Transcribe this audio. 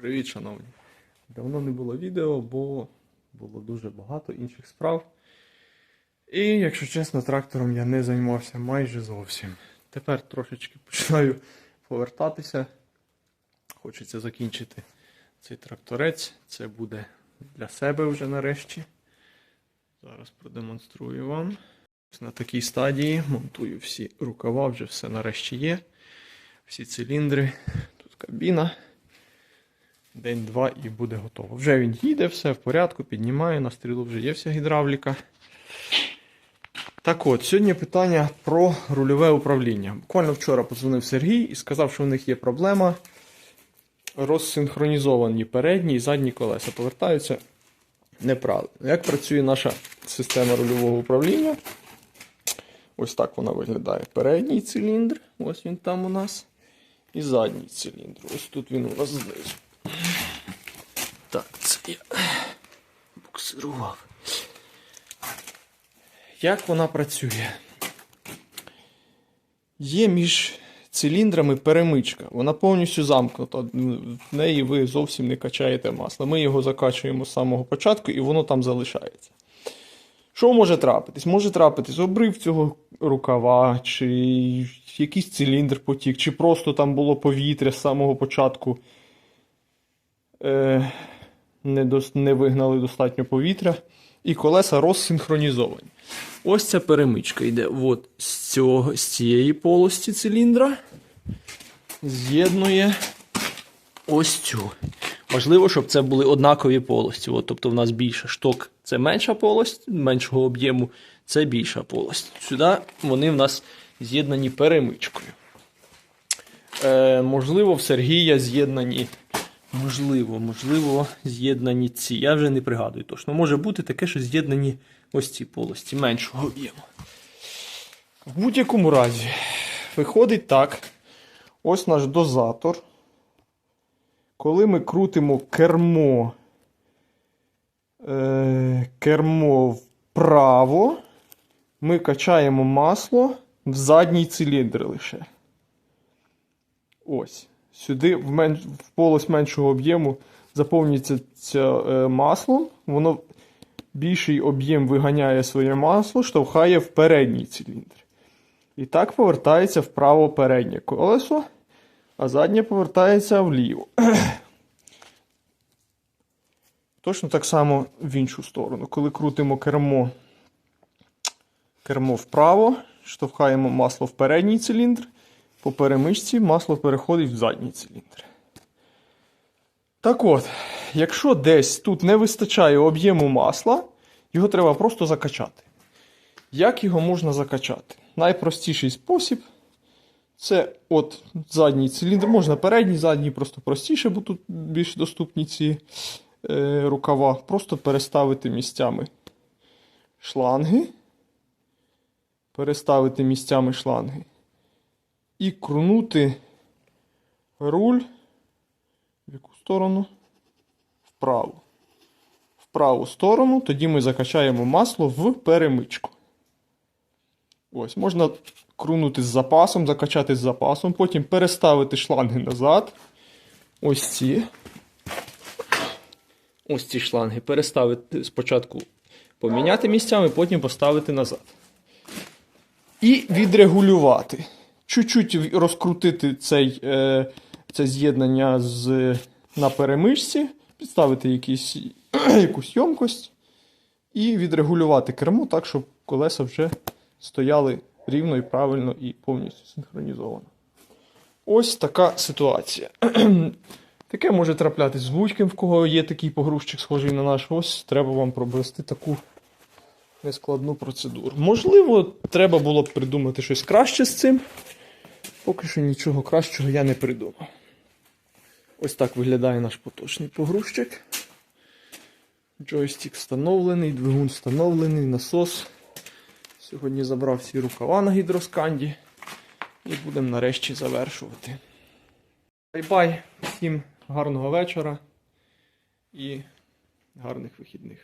Привіт, шановні. Давно не було відео, бо було дуже багато інших справ. І, якщо чесно, трактором я не займався майже зовсім. Тепер трошечки починаю повертатися. Хочеться закінчити цей тракторець. Це буде для себе вже нарешті. Зараз продемонструю вам. На такій стадії монтую всі рукава, вже все нарешті є. Всі циліндри. Тут кабіна. День-два і буде готово. Вже він їде, все в порядку, піднімає, на стрілу вже є вся гідравліка. Так от, сьогодні питання про рульове управління. Буквально вчора подзвонив Сергій і сказав, що в них є проблема. Розсинхронізовані передні і задні колеса. Повертаються неправильно. Як працює наша система рульового управління? Ось так вона виглядає. Передній циліндр, ось він там у нас. І задній циліндр. Ось тут він у нас знизу. Так, це я буксирував. Як вона працює? Є між циліндрами перемичка. Вона повністю замкнута. В неї ви зовсім не качаєте масло. Ми його закачуємо з самого початку і воно там залишається. Що може трапитись? Може трапитись обрив цього рукава, чи якийсь циліндр потік, чи просто там було повітря з самого початку. Е, не, вигнали достатньо повітря. І колеса розсинхронізовані. Ось ця перемичка йде от з, цього, з цієї полості циліндра. З'єднує ось цю. Важливо, щоб це були однакові полості. От, тобто в нас більше шток це менша полость, меншого об'єму це більша полость. Сюди вони в нас з'єднані перемичкою. Е, можливо, в Сергія з'єднані. Можливо, можливо, з'єднані ці. Я вже не пригадую точно. Може бути таке, що з'єднані ось ці полості меншого об'єму. В будь-якому разі, виходить так. Ось наш дозатор. Коли ми крутимо кермо, е, кермо вправо, ми качаємо масло в задній циліндр лише. Ось. Сюди в, мен... в полость меншого об'єму заповнюється е, маслом. Воно більший об'єм виганяє своє масло, штовхає в передній циліндр. І так повертається вправо переднє колесо, а заднє повертається вліво. Точно так само в іншу сторону. Коли крутимо кермо, кермо вправо, штовхаємо масло в передній циліндр, по перемичці масло переходить в задній циліндр. Так от, якщо десь тут не вистачає об'єму масла, його треба просто закачати. Як його можна закачати? Найпростіший спосіб це от задній циліндр, можна передній, задній просто простіше, бо тут більш доступні ці е, рукава. Просто переставити місцями шланги. Переставити місцями шланги. І крунути руль в яку сторону? Вправо. В праву сторону, тоді ми закачаємо масло в перемичку. Ось, можна крунути з запасом, закачати з запасом, потім переставити шланги назад. Ось ці. Ось ці шланги. Переставити спочатку поміняти місцями, потім поставити назад. І відрегулювати. Чуть-чуть розкрутити цей, е, це з'єднання з, на перемичці, підставити якісь, якусь йомкость і відрегулювати кермо так, щоб колеса вже стояли рівно і правильно і повністю синхронізовано. Ось така ситуація. Таке може траплятись з будь-ким, в кого є такий погрузчик, схожий на наш. Ось треба вам провести таку нескладну процедуру. Можливо, треба було б придумати щось краще з цим. Поки що нічого кращого я не придумав. Ось так виглядає наш поточний погрузчик. Джойстик встановлений, двигун встановлений, насос. Сьогодні забрав всі рукава на гідросканді. І будемо нарешті завершувати. Бай-бай! Всім гарного вечора і гарних вихідних.